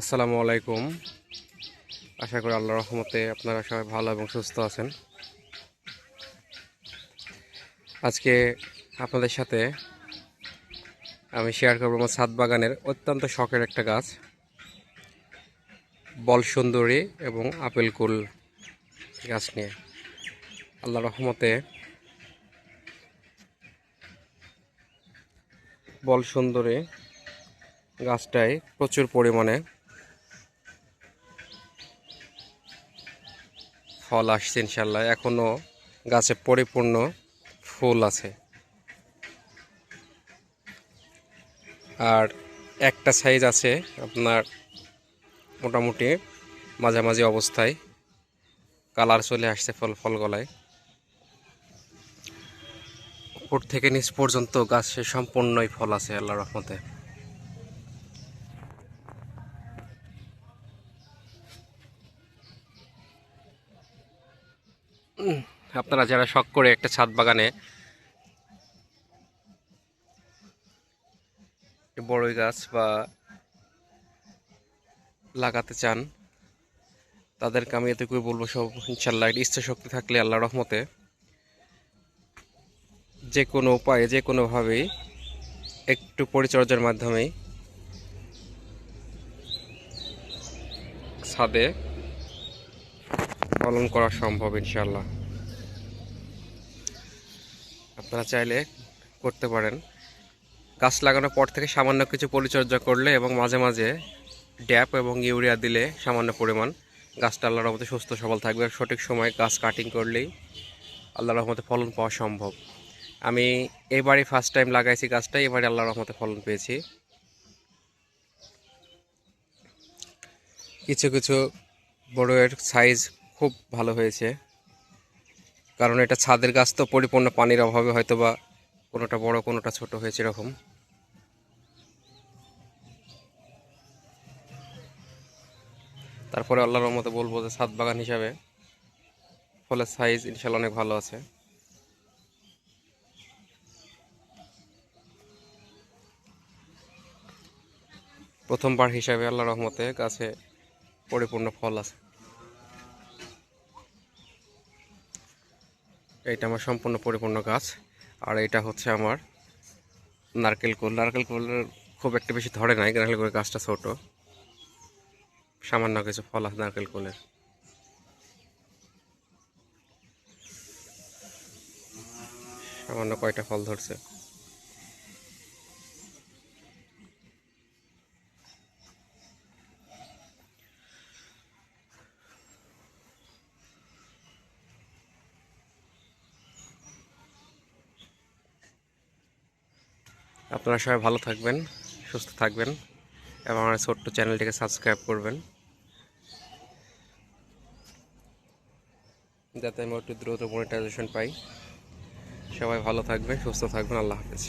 আসসালামু আলাইকুম। আশা করি আল্লাহ রহমতে আপনারা সবাই ভালো এবং সুস্থ আছেন। আজকে আপনাদের সাথে আমি শেয়ার করব আমার ছাদ বাগানের অত্যন্ত শখের একটা গাছ, বল সুন্দরী এবং আপেল কুল গাছ নিয়ে। আল্লাহ রহমতে বল সুন্দরী গাছটায় প্রচুর পরিমাণে ফল আসছে ইনশাল্লাহ এখনও গাছে পরিপূর্ণ ফুল আছে। আর একটা সাইজ আছে আপনার মোটামুটি মাঝামাঝি অবস্থায়। কালার চলে আসছে ফল ফল গলায়। উপর থেকে নিচ পর্যন্ত গাছে সম্পূর্ণই ফল আছে আল্লাহ রহমতে। আপনারা যারা শখ করে একটা ছাদ বাগানে বড়ই গাছ বা লাগাতে চান, তাদেরকে আমি এটুকুই বলব সব, ইনশাল্লাহ ইচ্ছা শক্তি থাকলে আল্লাহ রহমতে যে কোনো উপায়ে, যে কোনোভাবেই একটু পরিচর্যার মাধ্যমেই ছাদে পালন করা সম্ভব ইনশাল্লাহ আপনারা চাইলে করতে পারেন। গাছ লাগানোর পর থেকে সামান্য কিছু পরিচর্যা করলে এবং মাঝে মাঝে ড্যাপ এবং ইউরিয়া দিলে সামান্য পরিমাণ গাছটা আল্লাহর রহমতে সুস্থ সবল থাকবে সঠিক সময় গাছ কাটিং করলেই আল্লাহর রহমতে ফলন পাওয়া সম্ভব। আমি এবারই ফার্স্ট টাইম লাগাইছি গাছটা এবারে আল্লাহর রহমতে ফলন পেয়েছি। কিছু কিছু বড়ের সাইজ খুব ভালো হয়েছে। কারণ এটা ছাদের গাছ তো পরিপূর্ণ পানির অভাবে হয়তো বা কোনোটা বড়, কোনোটা ছোট হয়েছে এরকম। তারপরে আল্লাহর রহমতে বলব যে ছাদ বাগান হিসাবে ফলের সাইজ ইনশাল্লাহ অনেক ভালো আছে। প্রথমবার হিসাবে আল্লাহ রহমতে গাছে পরিপূর্ণ ফল আছে। এইটা আমার সম্পূর্ণ পরিপূর্ণ গাছ। আর এটা হচ্ছে আমার নারকেল কোল। নারকেল কোলের খুব একটা বেশি ধরে নাই, নারকেল কোলের গাছটা ছোট। সামান্য কিছু ফল আছে নারকেল কোলের। সামান্য কয়টা ফল ধরছে। আপনারা সবাই ভালো থাকবেন, সুস্থ থাকবেন এবং আমার ছোট্ট চ্যানেলটিকে সাবস্ক্রাইব করবেন। যাতে আমি একটু দ্রুত মনিটাইজেশন পাই। সবাই ভালো থাকবেন, সুস্থ থাকবেন। আল্লাহ হাফেজ।